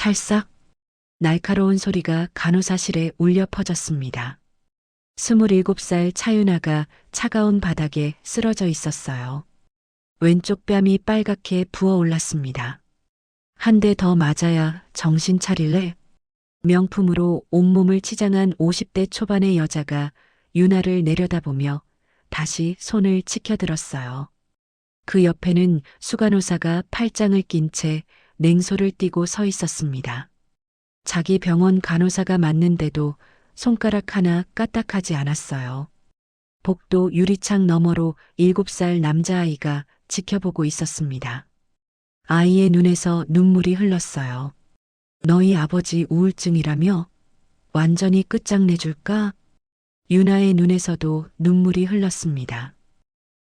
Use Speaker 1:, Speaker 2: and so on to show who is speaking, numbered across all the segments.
Speaker 1: 찰싹 날카로운 소리가 간호사실에 울려 퍼졌습니다. 27살 차윤아가 차가운 바닥에 쓰러져 있었어요. 왼쪽 뺨이 빨갛게 부어 올랐습니다. 한 대 더 맞아야 정신 차릴래? 명품으로 온몸을 치장한 50대 초반의 여자가 윤아를 내려다보며 다시 손을 치켜들었어요. 그 옆에는 수간호사가 팔짱을 낀 채 냉소를 띠고 서 있었습니다. 자기 병원 간호사가 맞는데도 손가락 하나 까딱하지 않았어요. 복도 유리창 너머로 7살 남자아이가 지켜보고 있었습니다. 아이의 눈에서 눈물이 흘렀어요. 너희 아버지 우울증이라며? 완전히 끝장내줄까? 유나의 눈에서도 눈물이 흘렀습니다.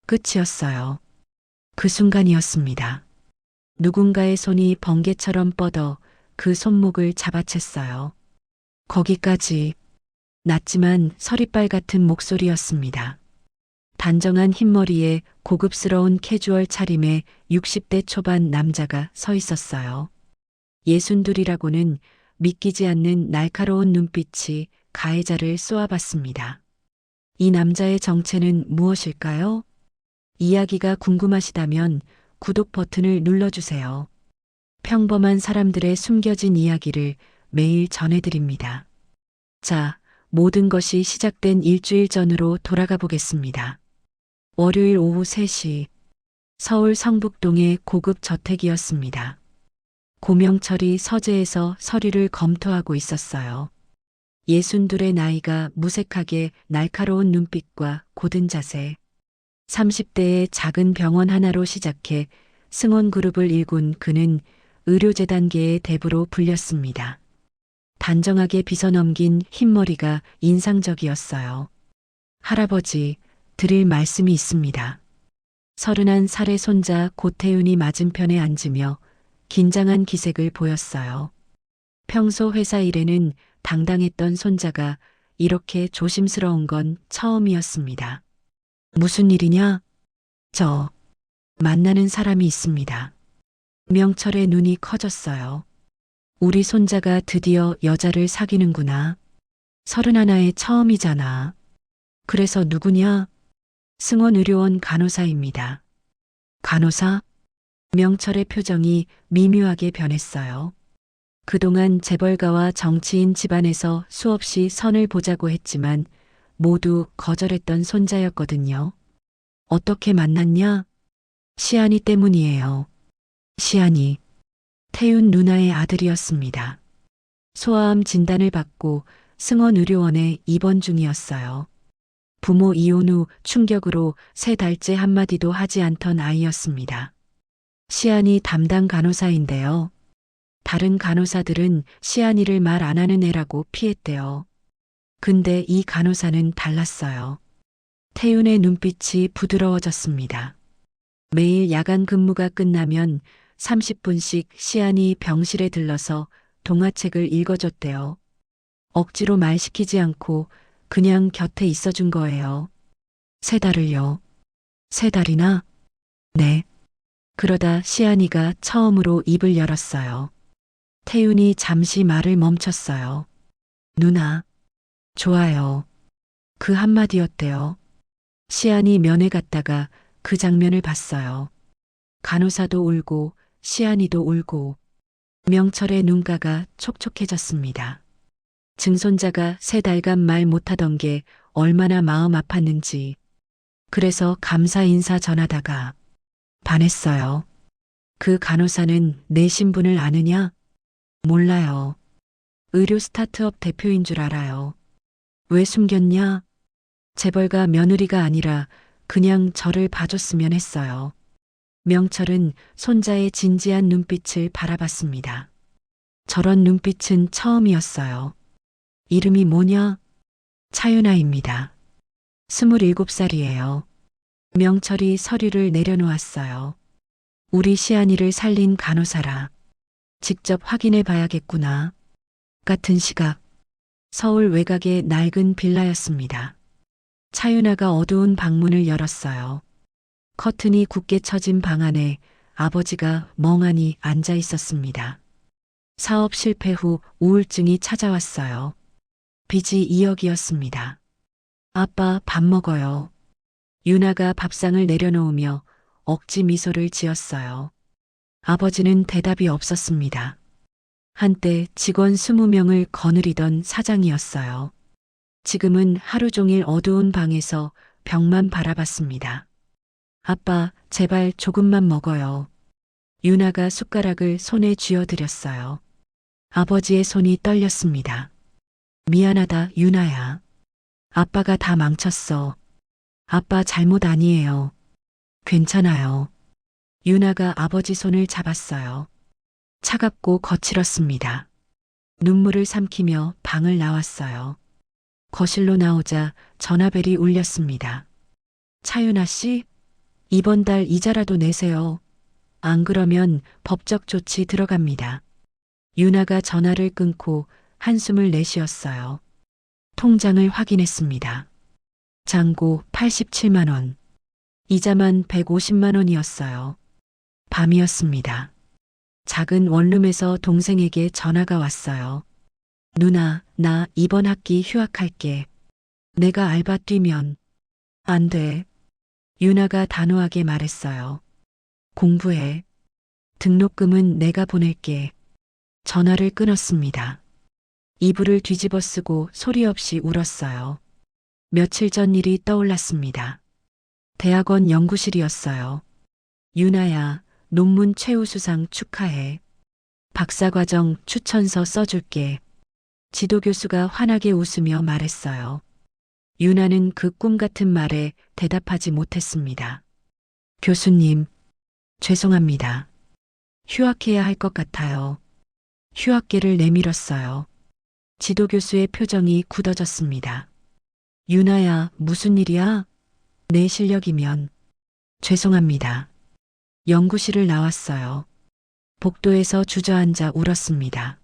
Speaker 1: 끝이었어요. 그 순간이었습니다. 누군가의 손이 번개처럼 뻗어 그 손목을 잡아챘어요. 거기까지 낮지만 서리빨 같은 목소리였습니다. 단정한 흰머리에 고급스러운 캐주얼 차림의 60대 초반 남자가 서 있었어요. 예순둘이라고는 믿기지 않는 날카로운 눈빛이 가해자를 쏘아봤습니다. 이 남자의 정체는 무엇일까요? 이야기가 궁금하시다면 구독 버튼을 눌러주세요. 평범한 사람들의 숨겨진 이야기를 매일 전해드립니다. 자, 모든 것이 시작된 일주일 전으로 돌아가 보겠습니다. 월요일 오후 3시, 서울 성북동의 고급 저택이었습니다. 고명철이 서재에서 서류를 검토하고 있었어요. 예순둘의 나이가 무색하게 날카로운 눈빛과 고든 자세. 30대의 작은 병원 하나로 시작해 승원그룹을 일군 그는 의료재단계의 대부로 불렸습니다. 단정하게 빗어넘긴 흰머리가 인상적이었어요. 할아버지, 드릴 말씀이 있습니다. 서른한 살의 손자 고태윤이 맞은편에 앉으며 긴장한 기색을 보였어요. 평소 회사 일에는 당당했던 손자가 이렇게 조심스러운 건 처음이었습니다. 무슨 일이냐? 저, 만나는 사람이 있습니다. 명철의 눈이 커졌어요. 우리 손자가 드디어 여자를 사귀는구나. 서른하나의 처음이잖아. 그래서 누구냐? 승원의료원 간호사입니다. 간호사? 명철의 표정이 미묘하게 변했어요. 그동안 재벌가와 정치인 집안에서 수없이 선을 보자고 했지만 모두 거절했던 손자였거든요. 어떻게 만났냐? 시안이 때문이에요. 시안이 태윤 누나의 아들이었습니다. 소아암 진단을 받고 승원의료원에 입원 중이었어요. 부모 이혼 후 충격으로 세 달째 한마디도 하지 않던 아이였습니다. 시안이 담당 간호사인데요. 다른 간호사들은 시안이를 말 안 하는 애라고 피했대요. 근데 이 간호사는 달랐어요. 태윤의 눈빛이 부드러워졌습니다. 매일 야간 근무가 끝나면 30분씩 시안이 병실에 들러서 동화책을 읽어줬대요. 억지로 말 시키지 않고 그냥 곁에 있어준 거예요. 세 달을요. 세 달이나? 네. 그러다 시안이가 처음으로 입을 열었어요. 태윤이 잠시 말을 멈췄어요. 누나. 좋아요. 그 한마디였대요. 시안이 면회 갔다가 그 장면을 봤어요. 간호사도 울고 시안이도 울고 명철의 눈가가 촉촉해졌습니다. 증손자가 세 달간 말 못하던 게 얼마나 마음 아팠는지 그래서 감사 인사 전하다가 반했어요. 그 간호사는 내 신분을 아느냐? 몰라요. 의료 스타트업 대표인 줄 알아요. 왜 숨겼냐? 재벌가 며느리가 아니라 그냥 저를 봐줬으면 했어요. 명철은 손자의 진지한 눈빛을 바라봤습니다. 저런 눈빛은 처음이었어요. 이름이 뭐냐? 차윤아입니다. 27살이에요. 명철이 서류를 내려놓았어요. 우리 시안이를 살린 간호사라. 직접 확인해 봐야겠구나. 같은 시각, 서울 외곽의 낡은 빌라였습니다. 차윤아가 어두운 방문을 열었어요. 커튼이 굳게 쳐진 방 안에 아버지가 멍하니 앉아 있었습니다. 사업 실패 후 우울증이 찾아왔어요. 빚이 2억이었습니다. 아빠 밥 먹어요. 유나가 밥상을 내려놓으며 억지 미소를 지었어요. 아버지는 대답이 없었습니다. 한때 직원 20명을 거느리던 사장이었어요. 지금은 하루 종일 어두운 방에서 벽만 바라봤습니다. 아빠, 제발 조금만 먹어요. 유나가 숟가락을 손에 쥐어드렸어요. 아버지의 손이 떨렸습니다. 미안하다, 유나야. 아빠가 다 망쳤어. 아빠 잘못 아니에요. 괜찮아요. 유나가 아버지 손을 잡았어요. 차갑고 거칠었습니다. 눈물을 삼키며 방을 나왔어요. 거실로 나오자 전화벨이 울렸습니다. 차윤아 씨, 이번 달 이자라도 내세요. 안 그러면 법적 조치 들어갑니다. 유나가 전화를 끊고 한숨을 내쉬었어요. 통장을 확인했습니다. 잔고 87만 원. 이자만 150만 원이었어요. 밤이었습니다. 작은 원룸에서 동생에게 전화가 왔어요. 누나, 나 이번 학기 휴학할게. 내가 알바 뛰면. 안 돼. 유나가 단호하게 말했어요. 공부해. 등록금은 내가 보낼게. 전화를 끊었습니다. 이불을 뒤집어 쓰고 소리 없이 울었어요. 며칠 전 일이 떠올랐습니다. 대학원 연구실이었어요. 유나야, 논문 최우수상 축하해. 박사과정 추천서 써줄게. 지도교수가 환하게 웃으며 말했어요. 유나는 그 꿈 같은 말에 대답하지 못했습니다. 교수님, 죄송합니다. 휴학해야 할 것 같아요. 휴학계를 내밀었어요. 지도교수의 표정이 굳어졌습니다. 유나야, 무슨 일이야? 내 실력이면. 죄송합니다. 연구실을 나왔어요. 복도에서 주저앉아 울었습니다.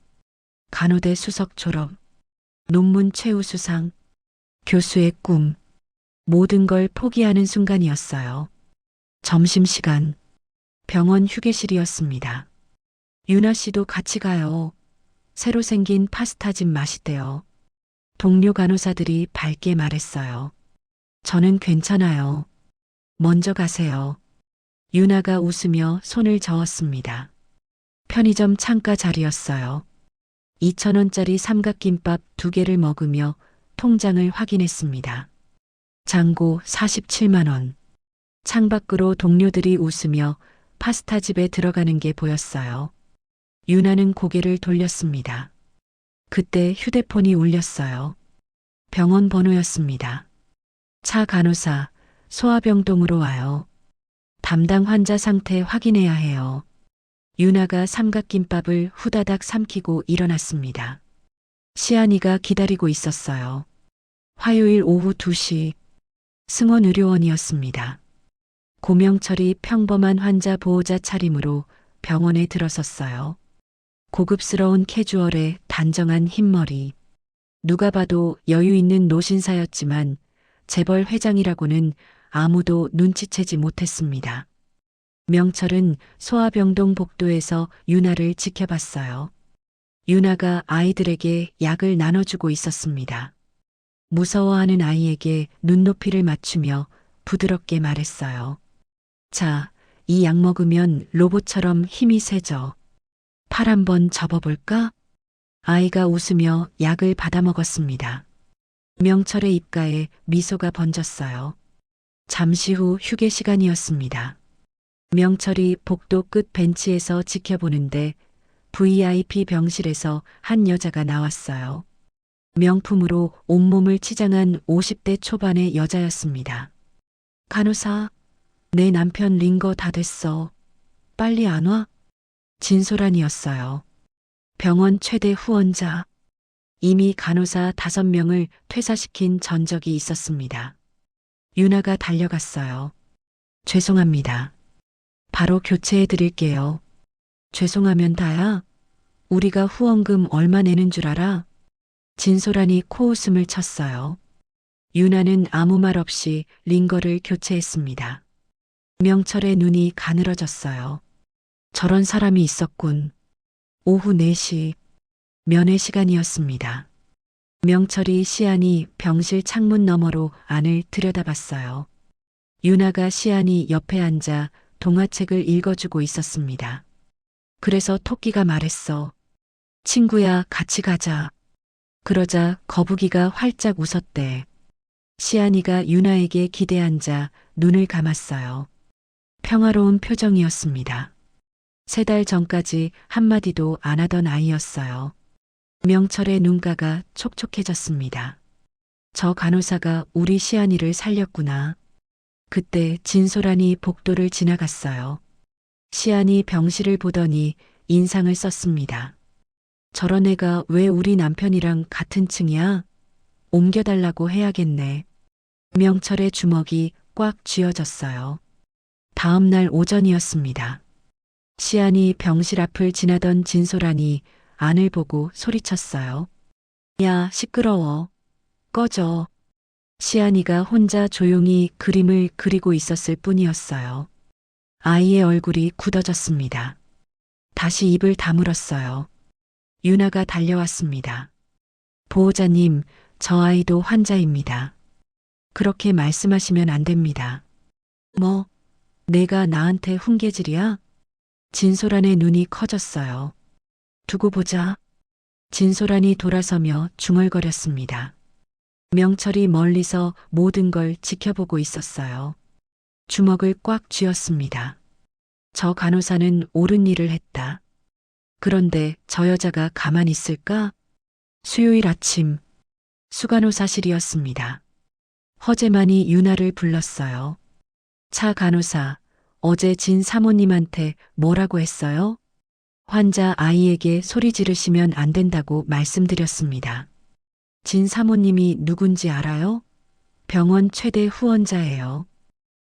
Speaker 1: 간호대 수석 졸업, 논문 최우 수상, 교수의 꿈, 모든 걸 포기하는 순간이었어요. 점심시간, 병원 휴게실이었습니다. 유나 씨도 같이 가요. 새로 생긴 파스타집 맛있대요. 동료 간호사들이 밝게 말했어요. 저는 괜찮아요. 먼저 가세요. 유나가 웃으며 손을 저었습니다. 편의점 창가 자리였어요. 2천원짜리 삼각김밥 두 개를 먹으며 통장을 확인했습니다. 잔고 47만원. 창밖으로 동료들이 웃으며 파스타 집에 들어가는 게 보였어요. 유나는 고개를 돌렸습니다. 그때 휴대폰이 울렸어요. 병원 번호였습니다. 차 간호사, 소아병동으로 와요. 담당 환자 상태 확인해야 해요. 유나가 삼각김밥을 후다닥 삼키고 일어났습니다. 시안이가 기다리고 있었어요. 화요일 오후 2시 승원 의료원이었습니다. 고명철이 평범한 환자 보호자 차림으로 병원에 들어섰어요. 고급스러운 캐주얼에 단정한 흰머리. 누가 봐도 여유 있는 노신사였지만 재벌 회장이라고는 아무도 눈치채지 못했습니다. 명철은 소아병동 복도에서 유나를 지켜봤어요. 유나가 아이들에게 약을 나눠주고 있었습니다. 무서워하는 아이에게 눈높이를 맞추며 부드럽게 말했어요. 자, 이 약 먹으면 로봇처럼 힘이 세져. 팔 한번 접어볼까? 아이가 웃으며 약을 받아 먹었습니다. 명철의 입가에 미소가 번졌어요. 잠시 후 휴게 시간이었습니다. 명철이 복도 끝 벤치에서 지켜보는데 VIP 병실에서 한 여자가 나왔어요. 명품으로 온몸을 치장한 50대 초반의 여자였습니다. 간호사, 내 남편 링거 다 됐어. 빨리 안 와? 진소란이었어요. 병원 최대 후원자. 이미 간호사 다섯 명을 퇴사시킨 전적이 있었습니다. 유나가 달려갔어요. 죄송합니다. 바로 교체해 드릴게요. 죄송하면 다야. 우리가 후원금 얼마 내는 줄 알아? 진소란이 코웃음을 쳤어요. 유나는 아무 말 없이 링거를 교체했습니다. 명철의 눈이 가늘어졌어요. 저런 사람이 있었군. 오후 4시 면회 시간이었습니다. 명철이 시안이 병실 창문 너머로 안을 들여다봤어요. 유나가 시안이 옆에 앉아 동화책을 읽어주고 있었습니다. 그래서 토끼가 말했어. 친구야, 같이 가자. 그러자 거북이가 활짝 웃었대. 시안이가 유나에게 기대 앉아 눈을 감았어요. 평화로운 표정이었습니다. 세 달 전까지 한마디도 안 하던 아이였어요. 명철의 눈가가 촉촉해졌습니다. 저 간호사가 우리 시안이를 살렸구나. 그때 진소란이 복도를 지나갔어요. 시안이 병실을 보더니 인상을 썼습니다. 저런 애가 왜 우리 남편이랑 같은 층이야? 옮겨달라고 해야겠네. 명철의 주먹이 꽉 쥐어졌어요. 다음 날 오전이었습니다. 시안이 병실 앞을 지나던 진소란이 안을 보고 소리쳤어요. 야, 시끄러워. 꺼져. 시안이가 혼자 조용히 그림을 그리고 있었을 뿐이었어요. 아이의 얼굴이 굳어졌습니다. 다시 입을 다물었어요. 유나가 달려왔습니다. 보호자님, 저 아이도 환자입니다. 그렇게 말씀하시면 안 됩니다. 뭐, 내가 나한테 훈계질이야? 진소란의 눈이 커졌어요. 두고 보자. 진소란이 돌아서며 중얼거렸습니다. 명철이 멀리서 모든 걸 지켜보고 있었어요. 주먹을 꽉 쥐었습니다. 저 간호사는 옳은 일을 했다. 그런데 저 여자가 가만히 있을까? 수요일 아침, 수간호사실이었습니다. 허재만이 유나를 불렀어요. 차 간호사, 어제 진 사모님한테 뭐라고 했어요? 환자 아이에게 소리 지르시면 안 된다고 말씀드렸습니다. 진 사모님이 누군지 알아요? 병원 최대 후원자예요.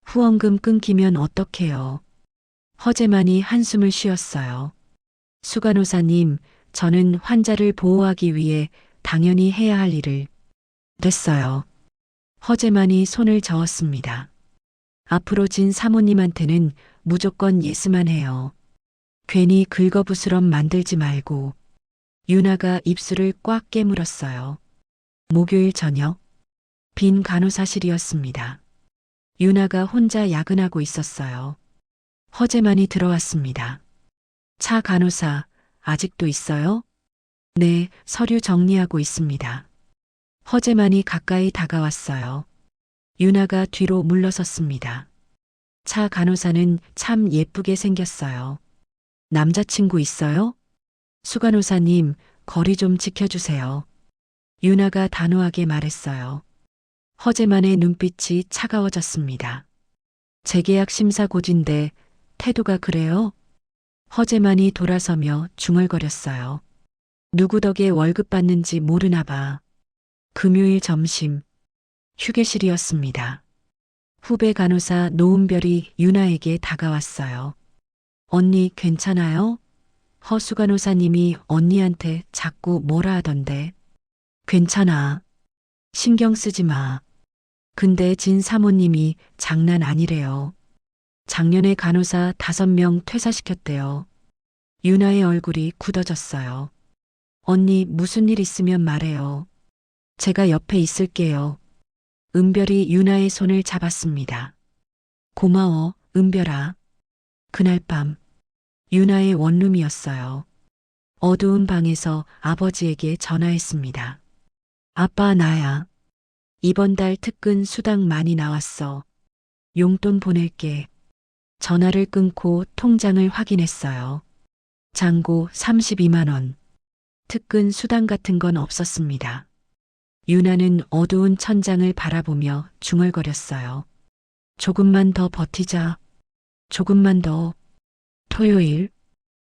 Speaker 1: 후원금 끊기면 어떡해요? 허재만이 한숨을 쉬었어요. 수간호사님, 저는 환자를 보호하기 위해 당연히 해야 할 일을 됐어요. 허재만이 손을 저었습니다. 앞으로 진 사모님한테는 무조건 예스만 해요. 괜히 긁어부스럼 만들지 말고. 유나가 입술을 꽉 깨물었어요. 목요일 저녁, 빈 간호사실이었습니다. 유나가 혼자 야근하고 있었어요. 허재만이 들어왔습니다. 차 간호사, 아직도 있어요? 네, 서류 정리하고 있습니다. 허재만이 가까이 다가왔어요. 유나가 뒤로 물러섰습니다. 차 간호사는 참 예쁘게 생겼어요. 남자친구 있어요? 수간호사님, 거리 좀 지켜주세요. 유나가 단호하게 말했어요. 허재만의 눈빛이 차가워졌습니다. 재계약 심사 고진데 태도가 그래요? 허재만이 돌아서며 중얼거렸어요. 누구 덕에 월급 받는지 모르나 봐. 금요일 점심, 휴게실이었습니다. 후배 간호사 노은별이 유나에게 다가왔어요. 언니 괜찮아요? 허수 간호사님이 언니한테 자꾸 뭐라 하던데. 괜찮아. 신경 쓰지 마. 근데 진 사모님이 장난 아니래요. 작년에 간호사 다섯 명 퇴사시켰대요. 유나의 얼굴이 굳어졌어요. 언니 무슨 일 있으면 말해요. 제가 옆에 있을게요. 은별이 유나의 손을 잡았습니다. 고마워, 은별아. 그날 밤, 유나의 원룸이었어요. 어두운 방에서 아버지에게 전화했습니다. 아빠, 나야. 이번 달 특근 수당 많이 나왔어. 용돈 보낼게. 전화를 끊고 통장을 확인했어요. 잔고 32만원. 특근 수당 같은 건 없었습니다. 유나는 어두운 천장을 바라보며 중얼거렸어요. 조금만 더 버티자. 조금만 더. 토요일,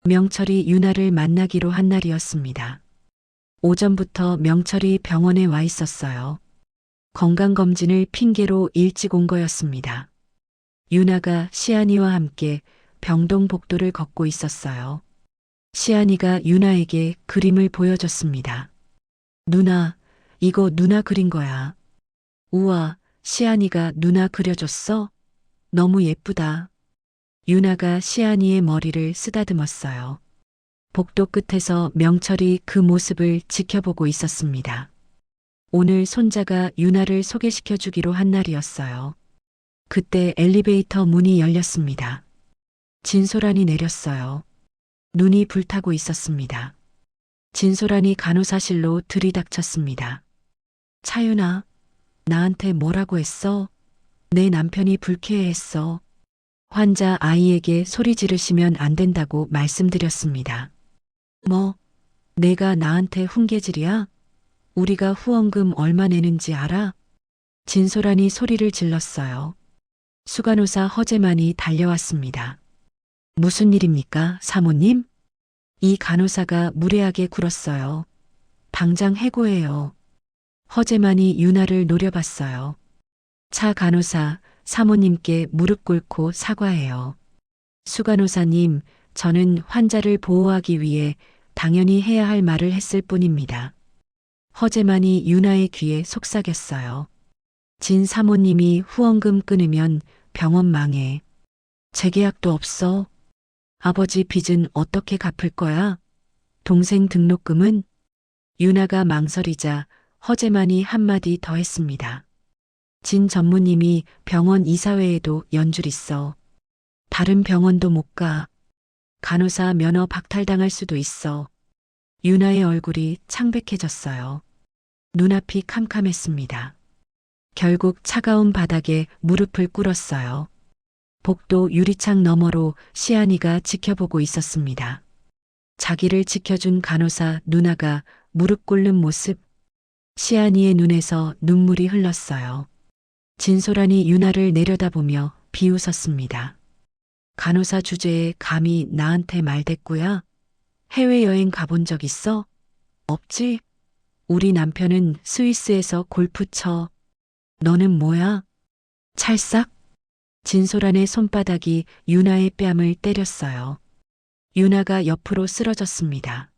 Speaker 1: 명철이 유나를 만나기로 한 날이었습니다. 오전부터 명철이 병원에 와 있었어요. 건강검진을 핑계로 일찍 온 거였습니다. 유나가 시안이와 함께 병동 복도를 걷고 있었어요. 시안이가 유나에게 그림을 보여줬습니다. 누나, 이거 누나 그린 거야. 우와, 시안이가 누나 그려줬어? 너무 예쁘다. 유나가 시안이의 머리를 쓰다듬었어요. 복도 끝에서 명철이 그 모습을 지켜보고 있었습니다. 오늘 손자가 유나를 소개시켜 주기로 한 날이었어요. 그때 엘리베이터 문이 열렸습니다. 진소란이 내렸어요. 눈이 불타고 있었습니다. 진소란이 간호사실로 들이닥쳤습니다. 차윤아, 나한테 뭐라고 했어? 내 남편이 불쾌해했어. 환자 아이에게 소리 지르시면 안 된다고 말씀드렸습니다. 뭐, 내가 나한테 훈계질이야? 우리가 후원금 얼마 내는지 알아? 진소란이 소리를 질렀어요. 수간호사 허재만이 달려왔습니다. 무슨 일입니까, 사모님? 이 간호사가 무례하게 굴었어요. 당장 해고해요. 허재만이 유나를 노려봤어요. 차 간호사, 사모님께 무릎 꿇고 사과해요. 수간호사님, 저는 환자를 보호하기 위해 당연히 해야 할 말을 했을 뿐입니다. 허재만이 유나의 귀에 속삭였어요. 진 사모님이 후원금 끊으면 병원 망해. 재계약도 없어. 아버지 빚은 어떻게 갚을 거야? 동생 등록금은? 유나가 망설이자 허재만이 한마디 더 했습니다. 진 전무님이 병원 이사회에도 연줄 있어. 다른 병원도 못 가. 간호사 면허 박탈당할 수도 있어. 유나의 얼굴이 창백해졌어요. 눈앞이 캄캄했습니다. 결국 차가운 바닥에 무릎을 꿇었어요. 복도 유리창 너머로 시안이가 지켜보고 있었습니다. 자기를 지켜준 간호사 누나가 무릎 꿇는 모습. 시안이의 눈에서 눈물이 흘렀어요. 진소란이 유나를 내려다보며 비웃었습니다. 간호사 주제에 감히 나한테 말댔구야? 해외여행 가본 적 있어? 없지? 우리 남편은 스위스에서 골프 쳐. 너는 뭐야? 찰싹? 진소란의 손바닥이 유나의 뺨을 때렸어요. 유나가 옆으로 쓰러졌습니다.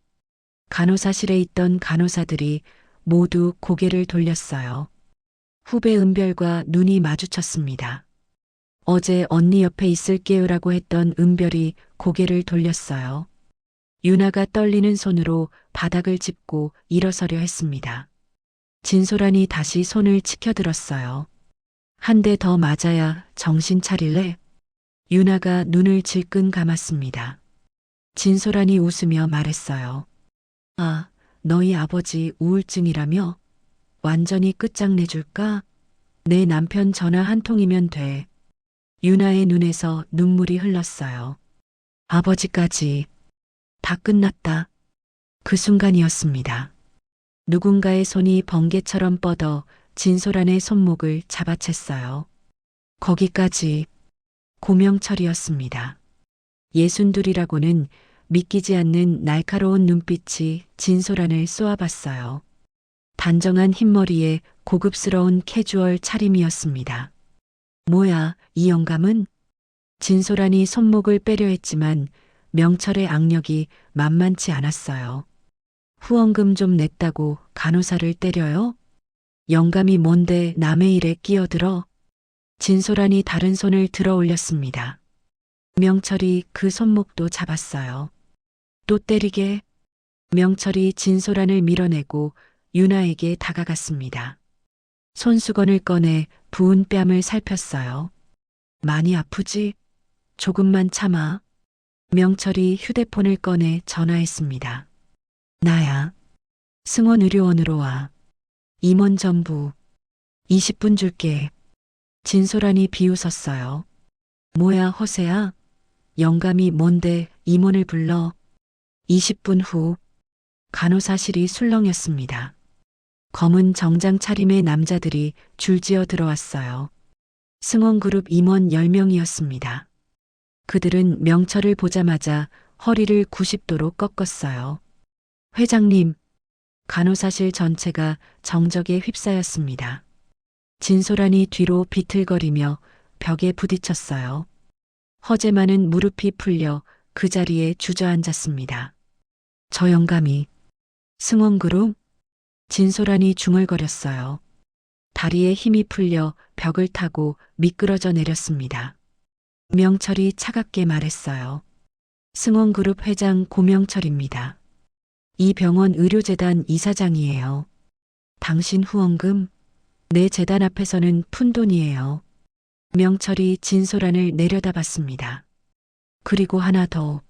Speaker 1: 간호사실에 있던 간호사들이 모두 고개를 돌렸어요. 후배 은별과 눈이 마주쳤습니다. 어제 언니 옆에 있을게요라고 했던 은별이 고개를 돌렸어요. 유나가 떨리는 손으로 바닥을 짚고 일어서려 했습니다. 진소란이 다시 손을 치켜들었어요. 한 대 더 맞아야 정신 차릴래? 유나가 눈을 질끈 감았습니다. 진소란이 웃으며 말했어요. 아, 너희 아버지 우울증이라며? 완전히 끝장내줄까? 내 남편 전화 한 통이면 돼. 유나의 눈에서 눈물이 흘렀어요. 아버지까지. 다 끝났다. 그 순간이었습니다. 누군가의 손이 번개처럼 뻗어 진소란의 손목을 잡아챘어요. 거기까지 고명철이었습니다. 예순둘이라고는 믿기지 않는 날카로운 눈빛이 진소란을 쏘아봤어요. 단정한 흰머리에 고급스러운 캐주얼 차림이었습니다. 뭐야, 이 영감은? 진소란이 손목을 빼려 했지만 명철의 악력이 만만치 않았어요. 후원금 좀 냈다고 간호사를 때려요? 영감이 뭔데 남의 일에 끼어들어? 진소란이 다른 손을 들어 올렸습니다. 명철이 그 손목도 잡았어요. 또 때리게? 명철이 진소란을 밀어내고 유나에게 다가갔습니다. 손수건을 꺼내 부은 뺨을 살폈어요. 많이 아프지? 조금만 참아. 명철이 휴대폰을 꺼내 전화했습니다. 나야. 승원 의료원으로 와. 임원 전부. 20분 줄게. 진소란이 비웃었어요. 뭐야 허세야? 영감이 뭔데 임원을 불러. 20분 후 간호사실이 술렁였습니다. 검은 정장 차림의 남자들이 줄지어 들어왔어요. 승원그룹 임원 10명이었습니다. 그들은 명철을 보자마자 허리를 90도로 꺾었어요. 회장님, 간호사실 전체가 정적에 휩싸였습니다. 진소란이 뒤로 비틀거리며 벽에 부딪혔어요. 허재만은 무릎이 풀려 그 자리에 주저앉았습니다. 저 영감이 승원그룹 진소란이 중얼거렸어요. 다리에 힘이 풀려 벽을 타고 미끄러져 내렸습니다. 명철이 차갑게 말했어요. 승원그룹 회장 고명철입니다. 이 병원 의료재단 이사장이에요. 당신 후원금? 내 재단 앞에서는 푼돈이에요. 명철이 진소란을 내려다봤습니다. 그리고 하나 더.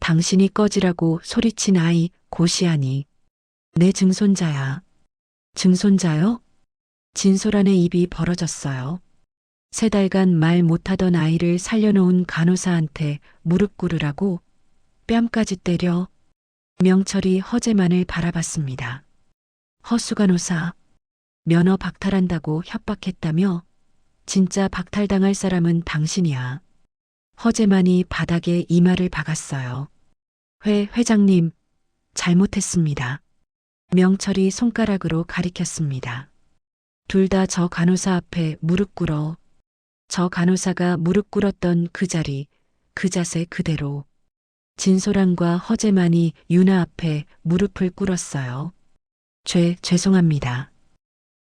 Speaker 1: 당신이 꺼지라고 소리친 아이 고시안이 내 증손자야. 증손자요? 진소란의 입이 벌어졌어요. 세 달간 말 못하던 아이를 살려놓은 간호사한테 무릎 꿇으라고 뺨까지 때려 명철이 허재만을 바라봤습니다. 허수간호사, 면허 박탈한다고 협박했다며 진짜 박탈당할 사람은 당신이야. 허재만이 바닥에 이마를 박았어요. 회 회장님, 잘못했습니다. 명철이 손가락으로 가리켰습니다. 둘 다 저 간호사 앞에 무릎 꿇어. 저 간호사가 무릎 꿇었던 그 자리, 그 자세 그대로. 진소란과 허재만이 유나 앞에 무릎을 꿇었어요. 죄, 죄송합니다.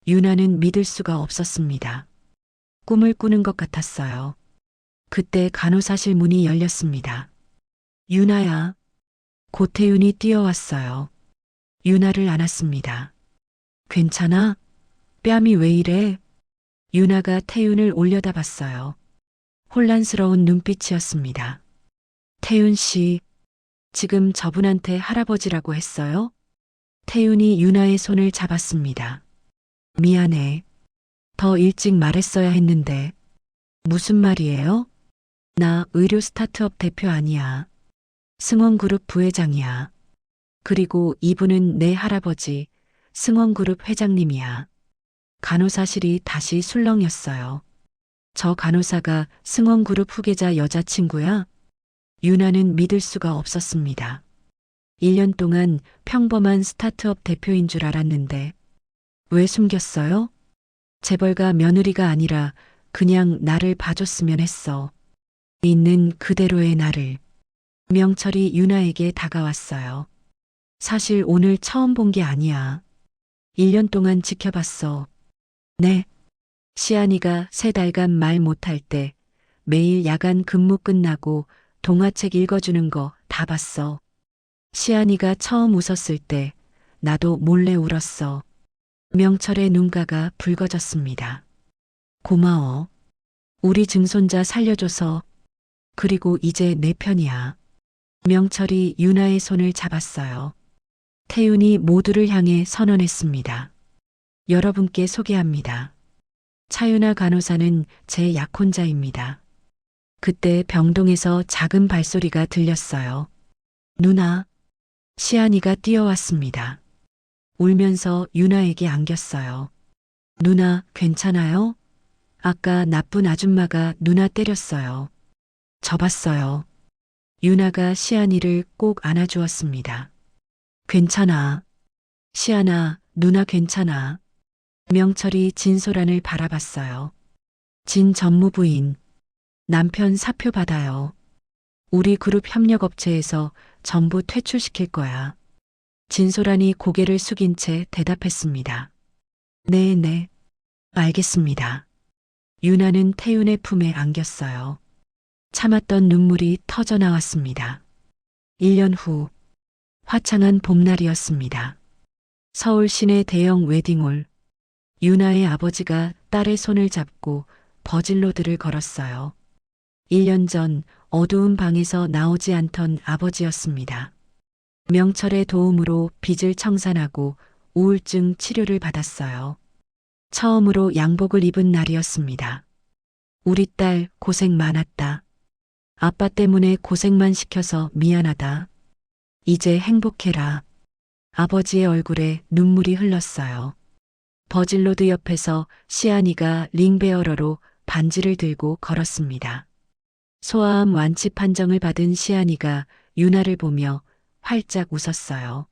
Speaker 1: 유나는 믿을 수가 없었습니다. 꿈을 꾸는 것 같았어요. 그때 간호사실 문이 열렸습니다. 유나야. 고태윤이 뛰어왔어요. 유나를 안았습니다. 괜찮아? 뺨이 왜 이래? 유나가 태윤을 올려다 봤어요. 혼란스러운 눈빛이었습니다. 태윤 씨, 지금 저분한테 할아버지라고 했어요? 태윤이 유나의 손을 잡았습니다. 미안해. 더 일찍 말했어야 했는데. 무슨 말이에요? 나 의료 스타트업 대표 아니야. 승원그룹 부회장이야. 그리고 이분은 내 할아버지, 승원그룹 회장님이야. 간호사실이 다시 술렁였어요. 저 간호사가 승원그룹 후계자 여자친구야? 유나는 믿을 수가 없었습니다. 1년 동안 평범한 스타트업 대표인 줄 알았는데 왜 숨겼어요? 재벌가 며느리가 아니라 그냥 나를 봐줬으면 했어. 있는 그대로의 나를. 명철이 유나에게 다가왔어요. 사실 오늘 처음 본 게 아니야. 1년 동안 지켜봤어. 네. 시안이가 세 달간 말 못할 때 매일 야간 근무 끝나고 동화책 읽어주는 거 다 봤어. 시안이가 처음 웃었을 때 나도 몰래 울었어. 명철의 눈가가 붉어졌습니다. 고마워. 우리 증손자 살려줘서. 그리고 이제 내 편이야. 명철이 유나의 손을 잡았어요. 태윤이 모두를 향해 선언했습니다. 여러분께 소개합니다. 차윤아 간호사는 제 약혼자입니다. 그때 병동에서 작은 발소리가 들렸어요. 누나, 시안이가 뛰어왔습니다. 울면서 유나에게 안겼어요. 누나, 괜찮아요? 아까 나쁜 아줌마가 누나 때렸어요. 접었어요. 유나가 시안이를 꼭 안아주었습니다. 괜찮아. 시안아, 누나 괜찮아. 명철이 진소란을 바라봤어요. 진 전무부인. 남편 사표 받아요. 우리 그룹 협력업체에서 전부 퇴출시킬 거야. 진소란이 고개를 숙인 채 대답했습니다. 네, 네. 알겠습니다. 유나는 태윤의 품에 안겼어요. 참았던 눈물이 터져 나왔습니다. 1년 후, 화창한 봄날이었습니다. 서울 시내 대형 웨딩홀. 유나의 아버지가 딸의 손을 잡고 버질로드를 걸었어요. 1년 전 어두운 방에서 나오지 않던 아버지였습니다. 명철의 도움으로 빚을 청산하고 우울증 치료를 받았어요. 처음으로 양복을 입은 날이었습니다. 우리 딸 고생 많았다. 아빠 때문에 고생만 시켜서 미안하다. 이제 행복해라. 아버지의 얼굴에 눈물이 흘렀어요. 버질로드 옆에서 시안이가 링베어러로 반지를 들고 걸었습니다. 소아암 완치 판정을 받은 시안이가 유나를 보며 활짝 웃었어요.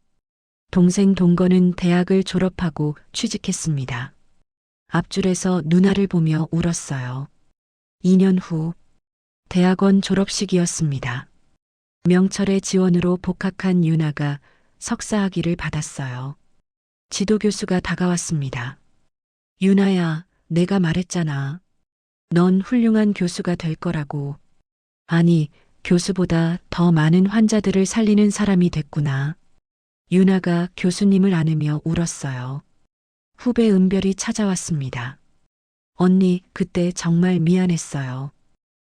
Speaker 1: 동생 동거는 대학을 졸업하고 취직했습니다. 앞줄에서 누나를 보며 울었어요. 2년 후 대학원 졸업식이었습니다. 명철의 지원으로 복학한 유나가 석사학위를 받았어요. 지도교수가 다가왔습니다. 유나야, 내가 말했잖아. 넌 훌륭한 교수가 될 거라고. 아니, 교수보다 더 많은 환자들을 살리는 사람이 됐구나. 유나가 교수님을 안으며 울었어요. 후배 은별이 찾아왔습니다. 언니, 그때 정말 미안했어요.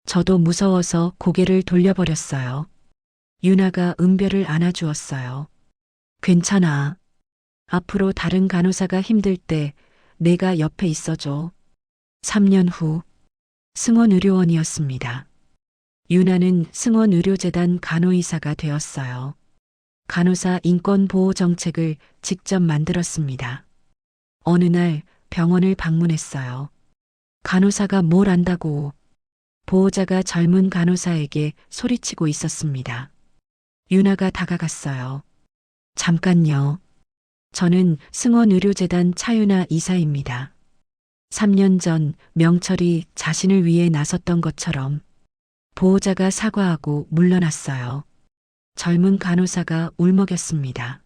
Speaker 1: 저도 무서워서 고개를 돌려버렸어요. 유나가 은별을 안아주었어요. 괜찮아. 앞으로 다른 간호사가 힘들 때 내가 옆에 있어줘. 3년 후 승원 의료원이었습니다. 유나는 승원 의료재단 간호의사가 되었어요. 간호사 인권 보호 정책을 직접 만들었습니다. 어느 날 병원을 방문했어요. 간호사가 뭘 안다고 보호자가 젊은 간호사에게 소리치고 있었습니다. 유나가 다가갔어요. 잠깐요. 저는 승원의료재단 차유나 이사입니다. 3년 전 명철이 자신을 위해 나섰던 것처럼 보호자가 사과하고 물러났어요. 젊은 간호사가 울먹였습니다.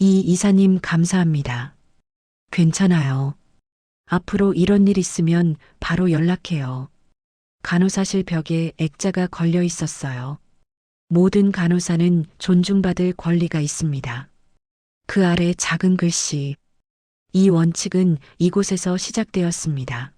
Speaker 1: 이 이사님 감사합니다. 괜찮아요. 앞으로 이런 일 있으면 바로 연락해요. 간호사실 벽에 액자가 걸려 있었어요. 모든 간호사는 존중받을 권리가 있습니다. 그 아래 작은 글씨. 이 원칙은 이곳에서 시작되었습니다.